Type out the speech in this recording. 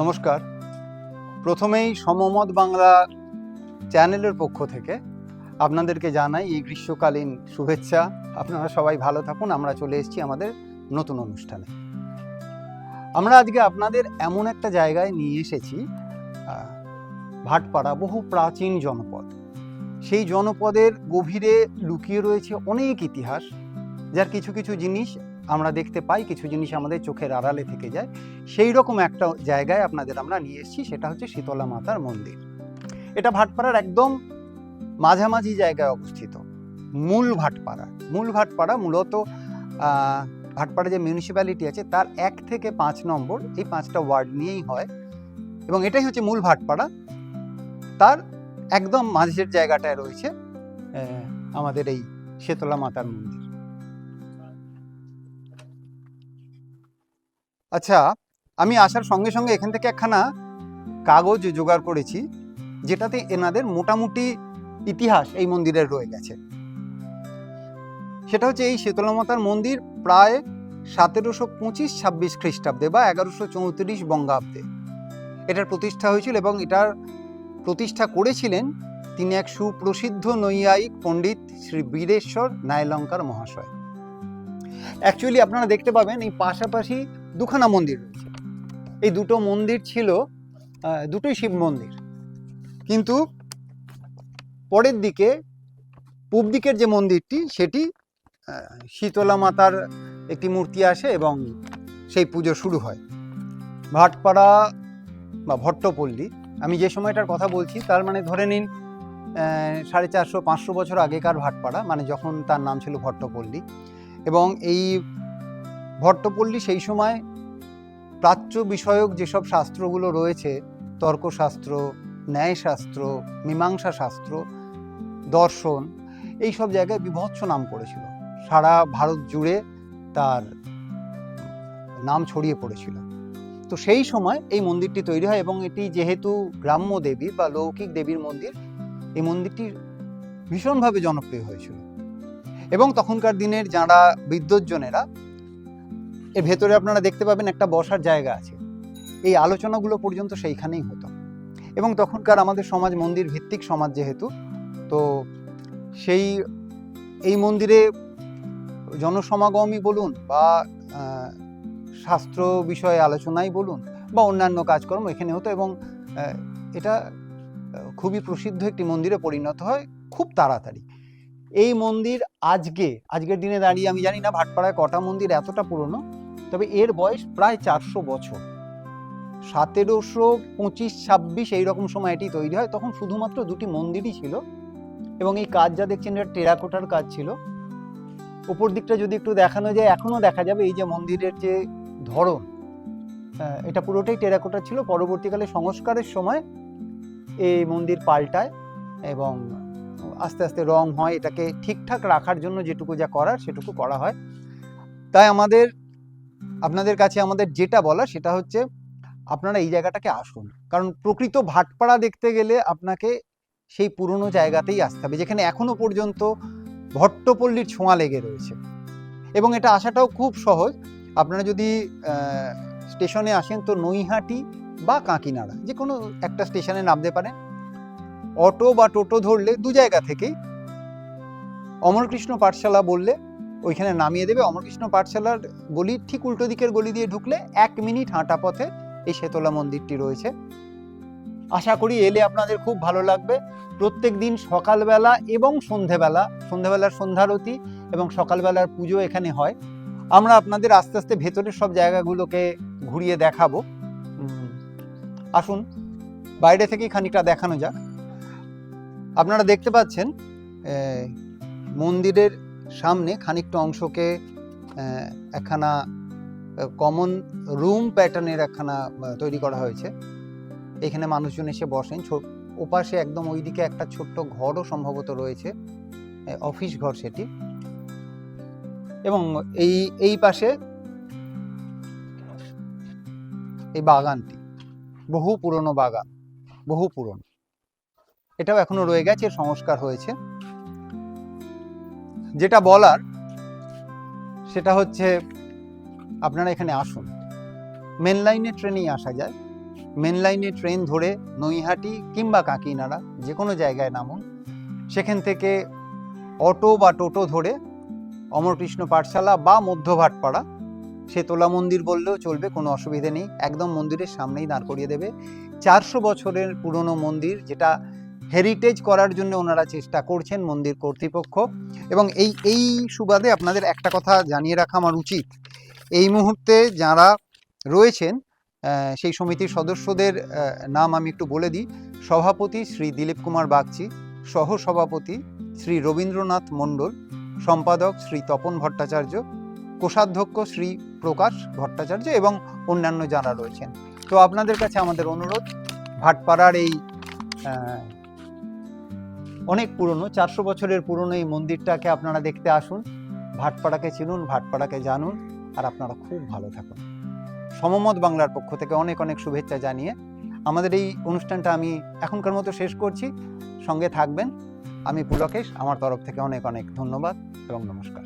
নমস্কার। প্রথমেই সমমত বাংলা চ্যানেলের পক্ষ থেকে আপনাদেরকে জানাই এই গ্রীষ্মকালীন শুভেচ্ছা। আপনারা সবাই ভালো থাকুন, আমরা চলে এসেছি আমাদের নতুন অনুষ্ঠানে। আমরা আজকে আপনাদের এমন একটা জায়গায় নিয়ে এসেছি ভাটপাড়া, বহু প্রাচীন জনপদ। সেই জনপদের গভীরে লুকিয়ে রয়েছে অনেক ইতিহাস, যার কিছু কিছু জিনিস আমরা দেখতে পাই কিছু জিনিস আমাদের চোখের আড়ালে থেকে যায়। সেই রকম একটা জায়গায় আপনাদের আমরা নিয়ে এসেছি, সেটা হচ্ছে শীতলা মাতার মন্দির। এটা ভাটপাড়ার একদম মাঝামাঝি জায়গায় অবস্থিত। মূল ভাটপাড়া। মূল ভাটপাড়া মূলত ভাটপাড়া যে মিউনিসিপ্যালিটি আছে, তার এক থেকে পাঁচ নম্বর এই পাঁচটা ওয়ার্ড নিয়েই হয়। এবং এটাই হচ্ছে মূল ভাটপাড়া। তার একদম মাঝের জায়গাটায় রয়েছে আমাদের এই শীতলা মাতার মন্দির। আচ্ছা আমি আসার সঙ্গে সঙ্গে এখান থেকে একখানা কাগজ জোগাড় করেছি, যেটাতে এনাদের মোটামুটি ইতিহাস এই মন্দিরের রয়ে গেছে। সেটা হচ্ছে এই শীতলা মাতার মন্দির প্রায় সতেরোশো পঁচিশ ছাব্বিশ খ্রিস্টাব্দে বা এগারোশো চৌত্রিশ বঙ্গাব্দে। এটার প্রতিষ্ঠা হয়েছিল এবং এটার প্রতিষ্ঠা করেছিলেন তিনি এক সুপ্রসিদ্ধ নৈয়ায়িক পণ্ডিত শ্রী বীরেশ্বর নায়লঙ্কার মহাশয়। অ্যাকচুয়ালি আপনারা দেখতে পাবেন এই পাশাপাশি দুখানা মন্দির রয়েছে। এই দুটো মন্দির ছিল দুটোই শিব মন্দির। কিন্তু পরের দিকে, পূব দিকের যে মন্দিরটি, সেটি শীতলা মাতার একটি মূর্তি আসে এবং সেই পুজো শুরু হয়। ভাটপাড়া বা ভট্টপল্লী, আমি যে সময়টার কথা বলছি, তার মানে ধরে নিন সাড়ে চারশো, পাঁচশো বছর আগেকার ভাটপাড়া মানে যখন তার নাম ছিল ভট্টপল্লী। এবং এই ভট্টপল্লী সেই সময় প্রাচ্য বিষয়ক যেসব শাস্ত্রগুলো রয়েছে, তর্কশাস্ত্র, ন্যায়শাস্ত্র মীমাংসা শাস্ত্র দর্শন এই সব জায়গায় বিভৎস নাম করেছিল সারা ভারত জুড়ে তার নাম ছড়িয়ে পড়েছিল। তো সেই সময় এই মন্দিরটি তৈরি হয় এবং এটি যেহেতু গ্রাম্য দেবী বা লৌকিক দেবীর মন্দির, এই মন্দিরটি ভীষণভাবে জনপ্রিয় হয়েছিল। এবং তখনকার দিনের যারা বিদ্যুৎজনেরা এর ভেতরে আপনারা দেখতে পাবেন একটা বসার জায়গা আছে। এই আলোচনাগুলো পর্যন্ত সেইখানেই হতো। এবং তখনকার আমাদের সমাজ মন্দির ভিত্তিক সমাজ যেহেতু, তো সেই, এই মন্দিরে জনসমাগমই বলুন বা শাস্ত্র বিষয়ে আলোচনাই বলুন বা অন্যান্য কাজকর্ম এখানে হতো এবং এটা খুবই প্রসিদ্ধ একটি মন্দিরে পরিণত হয় খুব তাড়াতাড়ি। এই মন্দির আজকে, আজকের দিনে দাঁড়িয়ে আমি জানি না ভাটপাড়ায় কটা মন্দির এতটা পুরনো তবে এর বয়স প্রায় চারশো বছর। সতেরোশো পঁচিশ ছাব্বিশ এইরকম সময় এটি তৈরি হয়, তখন শুধুমাত্র দুটি মন্দিরই ছিল এবং এই কাজ যা দেখছেন এটা টেরাকোটার কাজ ছিল। উপর দিকটা যদি একটু দেখানো যায়, এখনও দেখা যাবে এই যে মন্দিরের যে ধরন এটা পুরোটাই টেরাকোটা ছিল। পরবর্তীকালে সংস্কারের সময় এই মন্দির পাল্টায় এবং আস্তে আস্তে রং হয় এটাকে ঠিকঠাক রাখার জন্য যেটুকু যা করার সেটুকু করা হয়। তাই আমাদের আপনাদের কাছে আমাদের যেটা বলা সেটা হচ্ছে আপনারা এই জায়গাটাকে আসুন। কারণ প্রকৃত ভাটপাড়া দেখতে গেলে আপনাকে সেই পুরনো জায়গাতেই আসতে হবে, যেখানে এখনও পর্যন্ত ভট্টপল্লীর ছোঁয়া লেগে রয়েছে। এবং এটা আসাটাও খুব সহজ। আপনারা যদি স্টেশনে আসেন তো নৈহাটি বা কাঁকিনাড়া যে কোনো একটা স্টেশনে নামতে পারেন। অটো বা টোটো ধরলে দু জায়গা থেকেই অমরকৃষ্ণ পাঠশালা বললে ওইখানে নামিয়ে দেবে। অমরকৃষ্ণ পাঠশালার গলির ঠিক উল্টো দিকের গলি দিয়ে ঢুকলে এক মিনিট হাঁটা পথে এই শেতলা মন্দিরটি রয়েছে। আশা করি এলে আপনাদের খুব ভালো লাগবে। প্রত্যেক দিন সকালবেলা এবং সন্ধেবেলা, সন্ধেবেলার সন্ধ্যারতি এবং সকালবেলার পুজো এখানে হয়। আমরা আপনাদের আস্তে আস্তে ভেতরের সব জায়গাগুলোকে ঘুরিয়ে দেখাবো। আসুন, বাইরে থেকেই খানিকটা দেখানো যাক। আপনারা দেখতে পাচ্ছেন মন্দিরের সামনে খানিকটা অংশকে একখানা কমন রুম প্যাটার্নের একখানা তৈরি করা হয়েছে। এখানে মানুষজন এসে বসেন। ওপাশে একদম ওইদিকে একটা ছোট্ট ঘরও সম্ভবত রয়েছে অফিস ঘর সেটি। এবং এই এই পাশে এই বাগানটি, বহু পুরনো বাগান, বহু পুরনো। এটাও এখনও রয়ে গেছে সংস্কার হয়েছে। যেটা বলার সেটা হচ্ছে আপনারা এখানে আসুন। মেন লাইনে ট্রেনেই আসা যায়। মেন লাইনে ট্রেন ধরে নৈহাটি কিংবা কাকিনাড়া যে কোনো জায়গায় নামুন। সেখান থেকে অটো বা টোটো ধরে অমরকৃষ্ণ পাঠশালা বা মধ্যভাটপাড়া। সে তোলা মন্দির বললেও চলবে, কোনো অসুবিধে নেই। একদম মন্দিরের সামনেই দাঁড় করিয়ে দেবে। চারশো বছরের পুরনো মন্দির যেটা হেরিটেজ করার জন্য ওনারা চেষ্টা করছেন মন্দির কর্তৃপক্ষ। এবং এই এই সুবাদে আপনাদের একটা কথা জানিয়ে রাখা আমার উচিত। এই মুহূর্তে যারা রয়েছেন সেই সমিতির সদস্যদের নাম আমি একটু বলে দিই। সভাপতি শ্রী দিলীপ কুমার বাগচি সহ সভাপতি শ্রী রবীন্দ্রনাথ মণ্ডল, সম্পাদক শ্রী তপন ভট্টাচার্য, কোষাধ্যক্ষ শ্রী প্রকাশ ভট্টাচার্য এবং অন্যান্য যারা রয়েছেন। তো আপনাদের কাছে আমাদের অনুরোধ, ভাটপাড়ার এই অনেক পুরনো, চারশো বছরের পুরনো এই মন্দিরটাকে আপনারা দেখতে আসুন। ভাটপাড়াকে চিনুন, ভাটপাড়াকে জানুন, আর আপনারা খুব ভালো থাকুন। সমমত বাংলার পক্ষ থেকে অনেক অনেক শুভেচ্ছা জানিয়ে আমাদের এই অনুষ্ঠানটা আমি এখনকার মতো শেষ করছি। সঙ্গে থাকবেন আমি পুলকেশ আমার তরফ থেকে অনেক অনেক ধন্যবাদ এবং নমস্কার।